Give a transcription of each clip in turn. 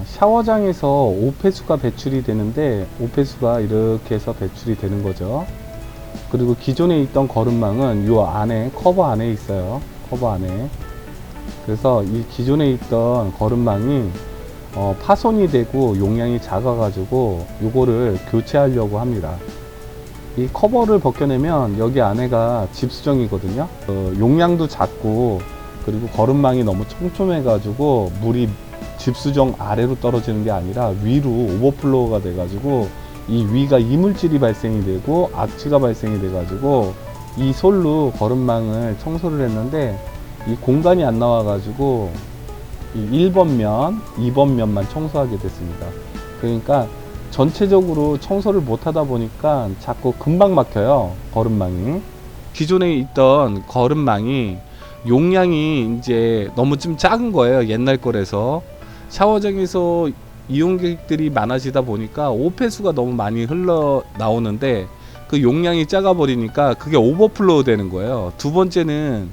어, 샤워장에서 오폐수가 배출이 되는데 오폐수가 이렇게 해서 배출이 되는 거죠. 그리고 기존에 있던 거름망은 요 안에 커버 안에 있어요. 커버 안에. 그래서 이 기존에 있던 거름망이 어, 파손이 되고 용량이 작아 가지고 요거를 교체하려고 합니다. 이 커버를 벗겨내면 여기 안에가 집수정이거든요. 어, 용량도 작고 그리고 거름망이 너무 촘촘해 가지고 물이 집수정 아래로 떨어지는 게 아니라 위로 오버플로우가 돼가지고 이 위가 이물질이 발생이 되고 악취가 발생이 돼가지고 이 솔로 거름망을 청소를 했는데 이 공간이 안 나와가지고 이 1번 면, 2번 면만 청소하게 됐습니다. 그러니까 전체적으로 청소를 못 하다 보니까 자꾸 금방 막혀요. 거름망이. 기존에 있던 거름망이 용량이 이제 너무 좀 작은 거예요. 옛날 거라서. 샤워장에서 이용객들이 많아지다 보니까 오폐수가 너무 많이 흘러 나오는데 그 용량이 작아 버리니까 그게 오버플로우 되는 거예요. 두 번째는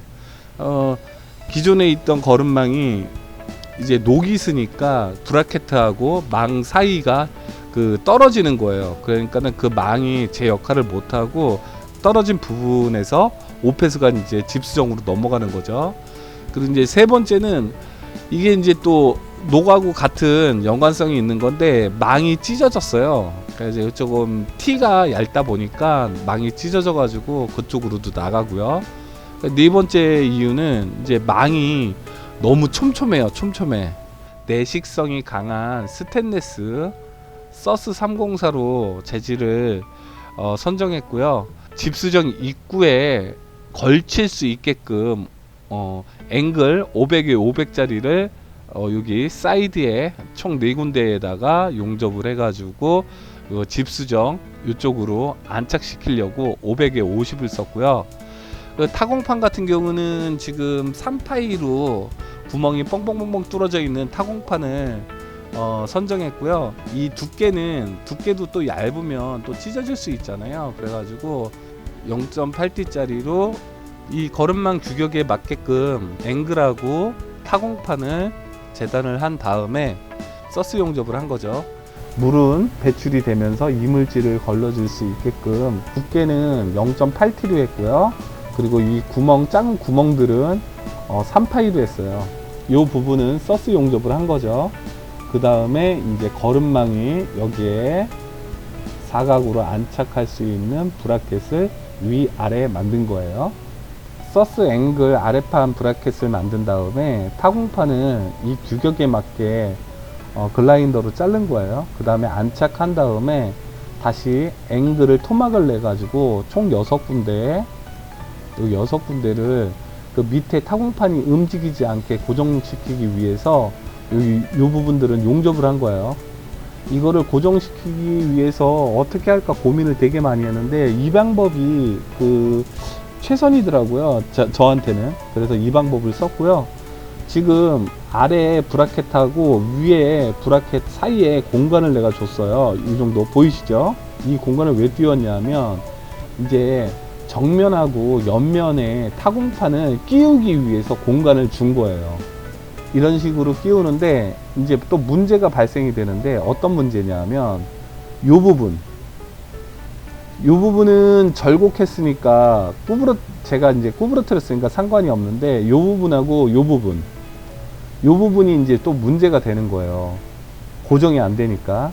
어 기존에 있던 거름망이 이제 녹이 스니까 브라켓하고 망 사이가 그 떨어지는 거예요. 그러니까는 그 망이 제 역할을 못 하고 떨어진 부분에서 오폐수가 이제 집수정으로 넘어가는 거죠. 그리고 이제 세 번째는 이게 이제 또 녹하고 같은 연관성이 있는 건데 망이 찢어졌어요. 그래서 조금 티가 얇다 보니까 망이 찢어져 가지고 그쪽으로도 나가고요. 네 번째 이유는 이제 망이 너무 촘촘해요. 촘촘해. 내식성이 강한 스테인레스 서스 304로 재질을 어, 선정했고요. 집수정 입구에 걸칠 수 있게끔 어, 앵글 500에 500짜리를 어, 여기 사이드에 총 네 군데에다가 용접을 해가지고 요 집수정 이쪽으로 안착시키려고 500에 50을 썼고요. 그 타공판 같은 경우는 지금 3파이로 구멍이 뻥뻥뻥뻥 뚫어져 있는 타공판을 어, 선정했고요. 이 두께는 두께도 또 얇으면 또 찢어질 수 있잖아요. 그래가지고 0.8T짜리로 이 거름망 규격에 맞게끔 앵글하고 타공판을 재단을 한 다음에 서스 용접을 한 거죠. 물은 배출이 되면서 이물질을 걸러줄 수 있게끔 두께는 0.8T로 했고요. 그리고 이 구멍 작은 구멍들은 어, 3파이로 했어요. 이 부분은 서스 용접을 한 거죠. 그 다음에 이제 거름망이 여기에 사각으로 안착할 수 있는 브라켓을 위 아래 만든 거예요. 서스 앵글 아래판 브라켓을 만든 다음에 타공판을 이 규격에 맞게 어, 글라인더로 자른 거예요. 그 다음에 안착한 다음에 다시 앵글을 토막을 내 가지고 총 6군데 요 여섯 군데를 그 밑에 타공판이 움직이지 않게 고정시키기 위해서 요, 요 부분들은 용접을 한 거예요. 이거를 고정시키기 위해서 어떻게 할까 고민을 되게 많이 했는데 이 방법이 그 최선이더라고요. 저, 저한테는. 그래서 이 방법을 썼고요. 지금 아래 브라켓하고 위에 브라켓 사이에 공간을 내가 줬어요. 이 정도 보이시죠? 이 공간을 왜 띄웠냐면 이제 정면하고 옆면에 타공판을 끼우기 위해서 공간을 준 거예요. 이런 식으로 끼우는데 이제 또 문제가 발생이 되는데 어떤 문제냐면 요 부분 요 부분은 절곡했으니까 구부러 제가 이제 구부러뜨렸으니까 상관이 없는데 요 부분하고 요 부분 요 부분이 이제 또 문제가 되는 거예요. 고정이 안 되니까.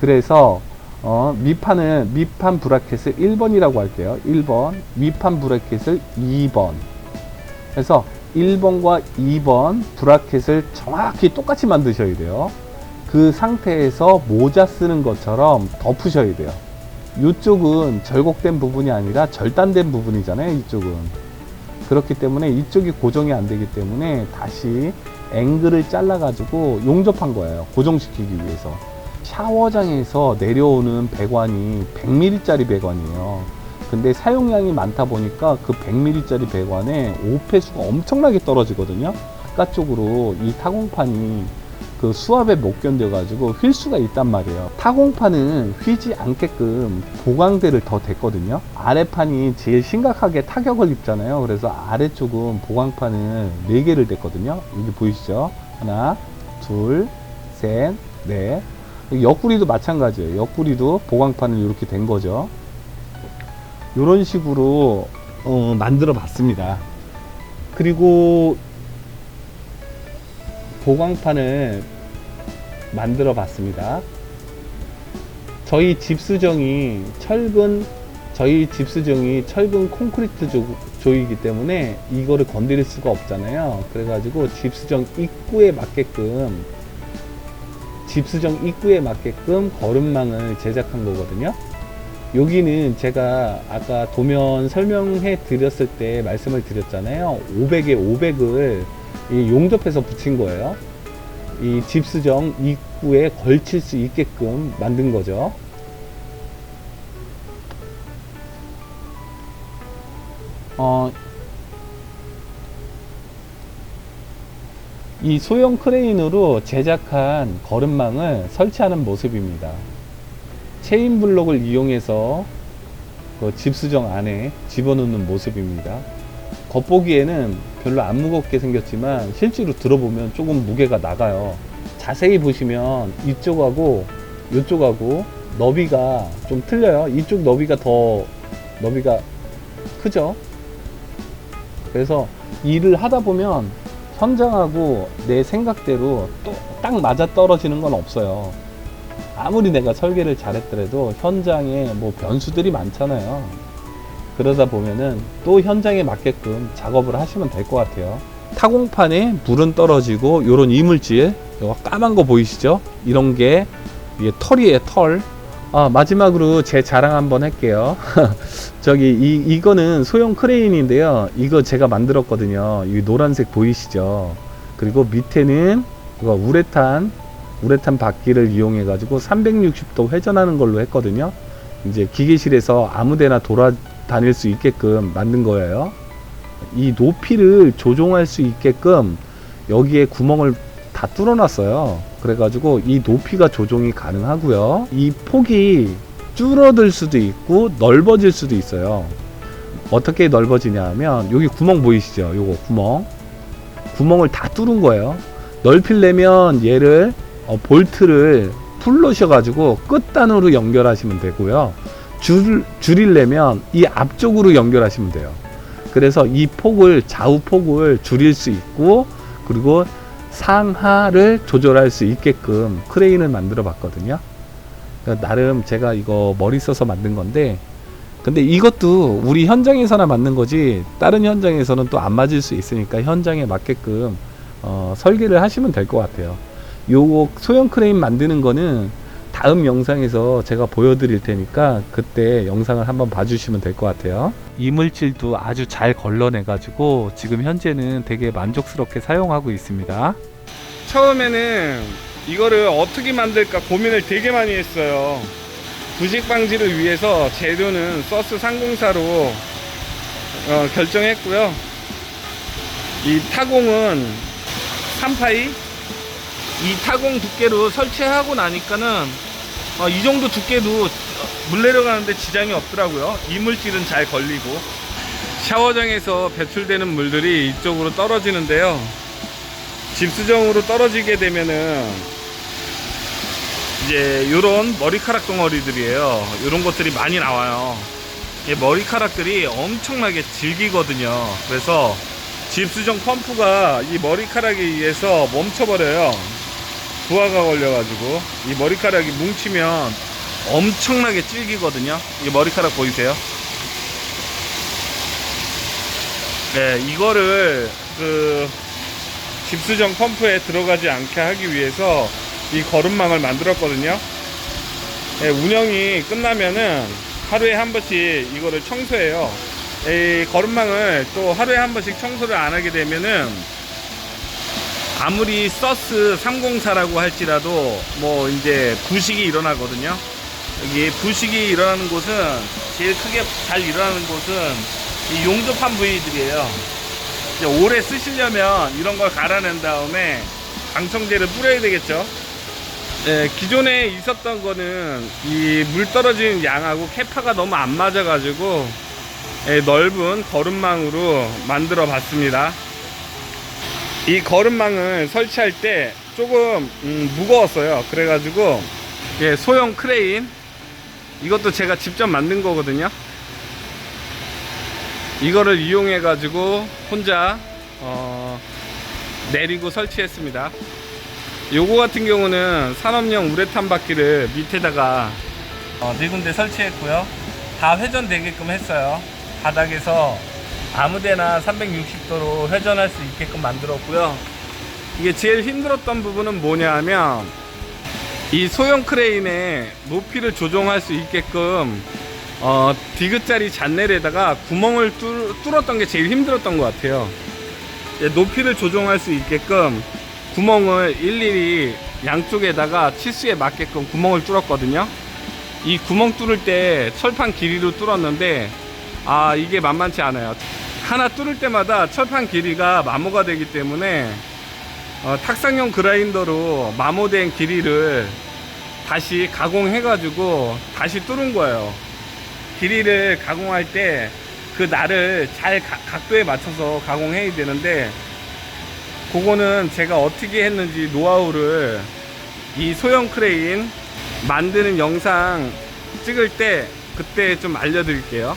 그래서 어, 밑판을 밑판 브라켓을 1번이라고 할게요. 1번 밑판 브라켓을 2번. 그래서 1번과 2번 브라켓을 정확히 똑같이 만드셔야 돼요. 그 상태에서 모자 쓰는 것처럼 덮으셔야 돼요. 이쪽은 절곡된 부분이 아니라 절단된 부분이잖아요. 이쪽은. 그렇기 때문에 이쪽이 고정이 안 되기 때문에 다시 앵글을 잘라 가지고 용접한 거예요. 고정시키기 위해서. 샤워장에서 내려오는 배관이 100ml짜리 배관이에요. 근데 사용량이 많다 보니까 그 100ml짜리 배관에 오폐수가 엄청나게 떨어지거든요. 바깥쪽으로 이 타공판이 그 수압에 못 견뎌가지고 휠 수가 있단 말이에요. 타공판은 휘지 않게끔 보강대를 더 댔거든요. 아래판이 제일 심각하게 타격을 입잖아요. 그래서 아래쪽은 보강판을 4개를 댔거든요. 여기 보이시죠? 하나, 둘, 셋, 네. 옆구리도 마찬가지예요. 옆구리도 보강판은 이렇게 된 거죠. 이런 식으로 어, 만들어 봤습니다. 그리고 보강판을 만들어 봤습니다. 저희 집 수정이 철근 저희 집 수정이 철근 콘크리트 조, 조이기 때문에 이거를 건드릴 수가 없잖아요. 그래가지고 집 수정 입구에 맞게끔 집 수정 입구에 맞게끔 거름망을 제작한 거거든요. 여기는 제가 아까 도면 설명해 드렸을 때 말씀을 드렸잖아요. 500에 500을 용접해서 붙인 거예요. 이 집수정 입구에 걸칠 수 있게끔 만든 거죠. 어, 이 소형 크레인으로 제작한 거름망을 설치하는 모습입니다. 체인 블록을 이용해서 그 집수정 안에 집어넣는 모습입니다. 겉보기에는 별로 안 무겁게 생겼지만 실제로 들어보면 조금 무게가 나가요. 자세히 보시면 이쪽하고 이쪽하고 너비가 좀 틀려요. 이쪽 너비가 더 너비가 크죠. 그래서 일을 하다 보면 현장하고 내 생각대로 또 딱 맞아 떨어지는 건 없어요. 아무리 내가 설계를 잘했더라도 현장에 뭐 변수들이 많잖아요. 그러다 보면은 또 현장에 맞게끔 작업을 하시면 될 것 같아요. 타공판에 물은 떨어지고 요런 이물질, 요거 까만 거 보이시죠? 이런 게 이게 털이에요, 털. 아, 마지막으로 제 자랑 한번 할게요. 저기 이 이거는 소형 크레인인데요. 이거 제가 만들었거든요. 이 노란색 보이시죠? 그리고 밑에는 이거 우레탄 우레탄 바퀴를 이용해 가지고 360도 회전하는 걸로 했거든요. 이제 기계실에서 아무데나 돌아 다닐 수 있게끔 만든 거예요. 이 높이를 조종할 수 있게끔 여기에 구멍을 다 뚫어놨어요. 그래가지고 이 높이가 조종이 가능하고요. 이 폭이 줄어들 수도 있고 넓어질 수도 있어요. 어떻게 넓어지냐 하면 여기 구멍 보이시죠? 요거 구멍. 구멍을 다 뚫은 거예요. 넓히려면 얘를 어, 볼트를 풀러셔가지고 끝단으로 연결하시면 되고요. 줄, 줄이려면 이 앞쪽으로 연결하시면 돼요. 그래서 이 폭을 좌우 폭을 줄일 수 있고 그리고 상하를 조절할 수 있게끔 크레인을 만들어 봤거든요. 그러니까 나름 제가 이거 머리 써서 만든 건데 근데 이것도 우리 현장에서나 맞는 거지 다른 현장에서는 또 안 맞을 수 있으니까 현장에 맞게끔 어, 설계를 하시면 될 것 같아요. 요거 소형 크레인 만드는 거는 다음 영상에서 제가 보여드릴 테니까 그때 영상을 한번 봐주시면 될 것 같아요. 이물질도 아주 잘 걸러내 가지고 지금 현재는 되게 만족스럽게 사용하고 있습니다. 처음에는 이거를 어떻게 만들까 고민을 되게 많이 했어요. 부식 방지를 위해서 재료는 서스 304로 어, 결정했고요. 이 타공은 3파이 이 타공 두께로 설치하고 나니까는 어, 이 정도 두께도 물 내려가는데 지장이 없더라고요. 이물질은 잘 걸리고 샤워장에서 배출되는 물들이 이쪽으로 떨어지는데요. 집수정으로 떨어지게 되면은 이제 요런 머리카락 덩어리들이에요. 요런 것들이 많이 나와요. 이 머리카락들이 엄청나게 질기거든요. 그래서 집수정 펌프가 이 머리카락에 의해서 멈춰버려요. 부하가 걸려가지고 이 머리카락이 뭉치면 엄청나게 질기거든요. 이 머리카락 보이세요? 네, 이거를 그 집수정 펌프에 들어가지 않게 하기 위해서 이 거름망을 만들었거든요. 예, 운영이 끝나면은 하루에 한 번씩 이거를 청소해요. 이 거름망을 또 하루에 한 번씩 청소를 안 하게 되면은 아무리 서스 304라고 할지라도 뭐 이제 부식이 일어나거든요. 여기 부식이 일어나는 곳은 제일 크게 잘 일어나는 곳은 이 용접한 부위들이에요. 이제 오래 쓰시려면 이런 걸 갈아낸 다음에 방청제를 뿌려야 되겠죠. 예, 기존에 있었던 거는 이 물 떨어지는 양하고 캐파가 너무 안 맞아가지고 예, 넓은 거름망으로 만들어 봤습니다. 이 거름망을 설치할 때 조금 음, 무거웠어요. 그래가지고 예, 소형 크레인 이것도 제가 직접 만든 거거든요. 이거를 이용해 가지고 혼자 어, 내리고 설치했습니다. 요거 같은 경우는 산업용 우레탄 바퀴를 밑에다가 어, 네 군데 설치했고요. 다 회전되게끔 했어요. 바닥에서 아무데나 360도로 회전할 수 있게끔 만들었고요. 이게 제일 힘들었던 부분은 뭐냐 하면 이 소형 크레인의 높이를 조정할 수 있게끔 어, 디귿자리 잔넬에다가 구멍을 뚫, 뚫었던 게 제일 힘들었던 것 같아요. 예, 높이를 조정할 수 있게끔 구멍을 일일이 양쪽에다가 치수에 맞게끔 구멍을 뚫었거든요. 이 구멍 뚫을 때 철판 길이로 뚫었는데 아 이게 만만치 않아요. 하나 뚫을 때마다 철판 길이가 마모가 되기 때문에 어, 탁상용 그라인더로 마모된 길이를 다시 가공해 가지고 다시 뚫은 거예요. 길이를 가공할 때 그 날을 잘 가- 각도에 맞춰서 가공해야 되는데 그거는 제가 어떻게 했는지 노하우를 이 소형 크레인 만드는 영상 찍을 때 그때 좀 알려드릴게요.